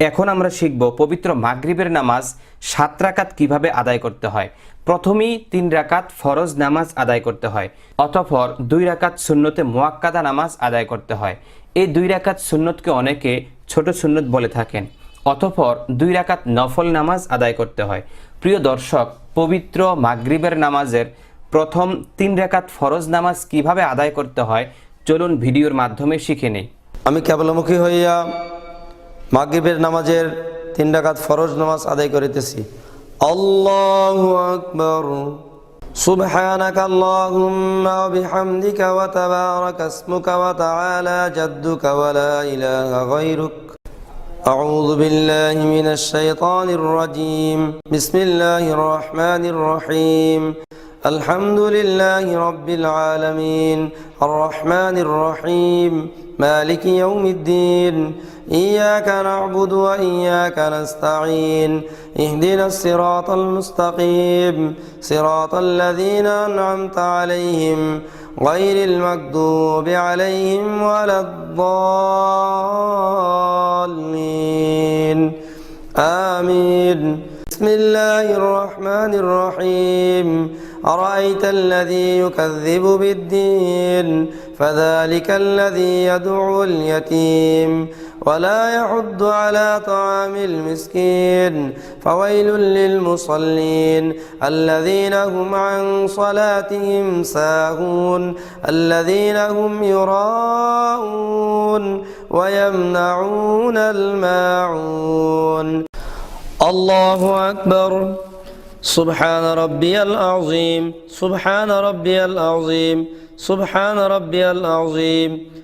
এখন আমরা শিখব পবিত্র মাগরিবের নামাজ সাত রাকাত কীভাবে আদায় করতে হয়। প্রথমেই তিন রাকাত ফরজ নামাজ আদায় করতে হয়, অতঃপর দুই রাকাত সুন্নতে মোয়াক্কাদা নামাজ আদায় করতে হয়। এই দুই রাকাত সুন্নতকে অনেকে ছোট সুন্নত বলে থাকেন, অতঃপর দুই রাকাত নফল নামাজ আদায় করতে হয়। প্রিয় দর্শক, পবিত্র মাগরিবের নামাজের প্রথম তিন রাকাত ফরজ নামাজ কীভাবে আদায় করতে হয়, চলুন ভিডিওর মাধ্যমে শিখে নেই। আমি কেবলমুখী হইয়া মাগরিবের নামাজের তিন ডাকাত ফরজ নামাজ আদায় করিতেছি আল্লাহু আকবার سبحانك اللهم وبحمدك وتبارك اسمك وتعالى جدك ولا إله غيرك أعوذ بالله من الشيطان الرجيم بسم الله الرحمن الرحيم الحمد لله رب العالمين الرحمن الرحيم مالك يوم الدين إياك نعبد وإياك نستعين. اهدنا الصراط المستقيم. صراط الذين أنعمت عليهم غير المكذوب عليهم ولا الضالين. آمين. بسم الله الرحمن الرحيم. أرأيت الذي يكذب بالدين؟ فذلك الذي يدعو اليتيم. ولا يحض على طعام المسكين. فويل للمصلين الذين هم عن صلاتهم ساهون الذين هم يراءون ويمنعون الماعون. الله أكبر. سبحان ربي العظيم. سبحان ربي العظيم. سبحان ربي العظيم.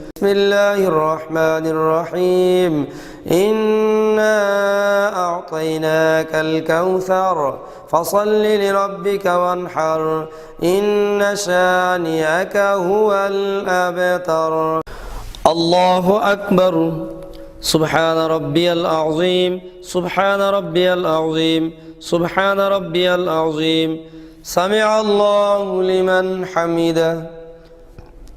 بسم الله الرحمن الرحيم. إنا أعطيناك الكوثر. فصل لربك وانحر. إن شانئك هو الأبتر. الله أكبر. سبحان ربي العظيم. سبحان ربي العظيم. سبحان ربي العظيم. سمع الله لمن حمده.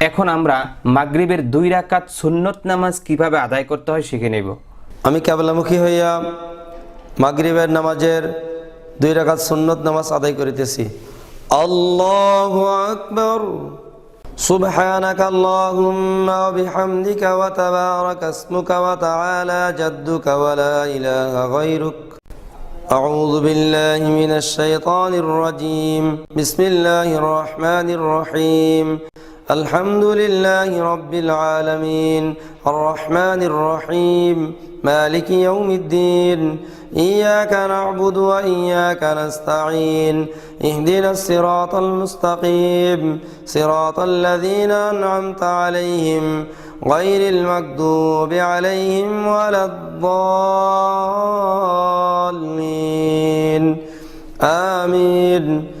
এখন আমরা মাগরিবের দুই রাকাত সুন্নত নামাজ কিভাবে আদায় করতে হয় শিখে নেব আমি কেবলামুখী হইয়া মাগরিবের নামাজের দুই রাকাত সুন্নত নামাজ আদায় করিতেছি আল্লাহু আকবার سبحانك اللهم وبحمدك وتبارك اسمك وتعالى جدك ولا إله غيرك أعوذ بالله من الشيطان الرجيم بسم الله الرحمن الرحيم الحمد لله رب العالمين. الرحمن الرحيم. مالك يوم الدين. إياك نعبد وإياك نستعين. اهدنا الصراط المستقيم. صراط الذين أنعمت عليهم غير المكذوب عليهم ولا الضالين. آمين.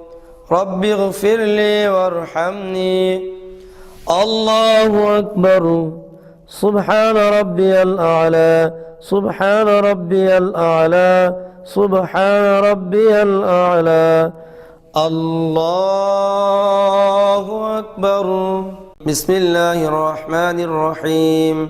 رب اغفر لي وارحمني. الله أكبر. سبحان ربي الأعلى. سبحان ربي الأعلى. سبحان ربي الأعلى. الله أكبر. بسم الله الرحمن الرحيم.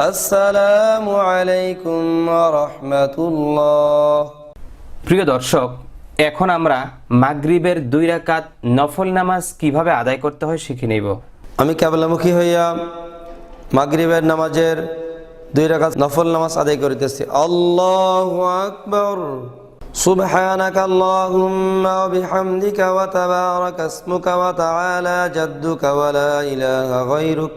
السلام عليكم ورحمة الله প্রিয় দর্শক এখন আমরা মাগরিবের দুই রাকাত নফল নামাজ কিভাবে আদায় করতে হয় শিখে নেব আমি কেবলামুখী হইয়া মাগরিবের নামাজের দুই রাকাত নফল নামাজ আদায় করিতেছি আল্লাহু আকবার سبحانك اللهم وبحمدك وتبارك اسمك وتعالى جدك ولا إله غيرك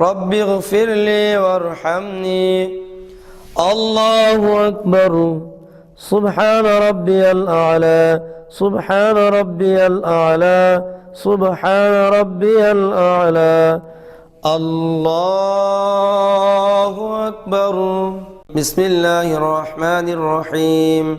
رب اغفر لي وارحمني. الله أكبر. سبحان ربي الأعلى. سبحان ربي الأعلى. سبحان ربي الأعلى. الله أكبر. بسم الله الرحمن الرحيم.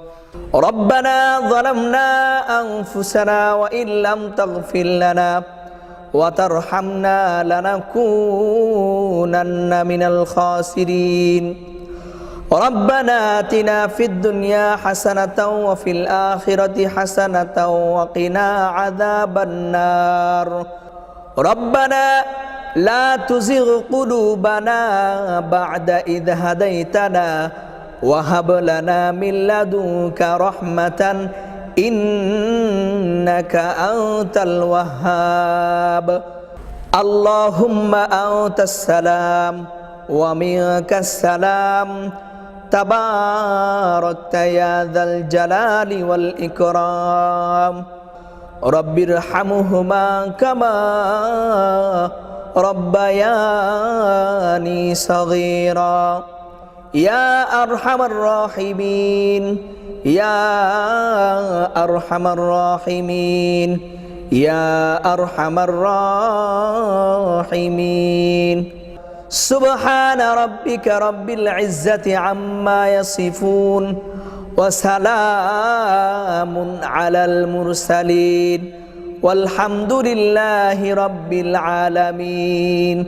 ربنا ظلمنا أنفسنا وإن لم تغفر لنا وترحمنا لنكونن من الخاسرين. ربنا آتنا في الدنيا حسنة وفي الآخرة حسنة وقنا عذاب النار. ربنا لا تزغ قلوبنا بعد إذ هديتنا وهب لنا من لدنك رحمة إنك أنت الوهاب. اللهم أنت السلام ومنك السلام. تباركت يا ذا الجلال والإكرام. رب ارحمهما كما ربياني صغيرا. يا أرحم الراحمين يا أرحم الراحمين يا أرحم الراحمين سبحان ربك رب العزة عما يصفون وسلام على المرسلين والحمد لله رب العالمين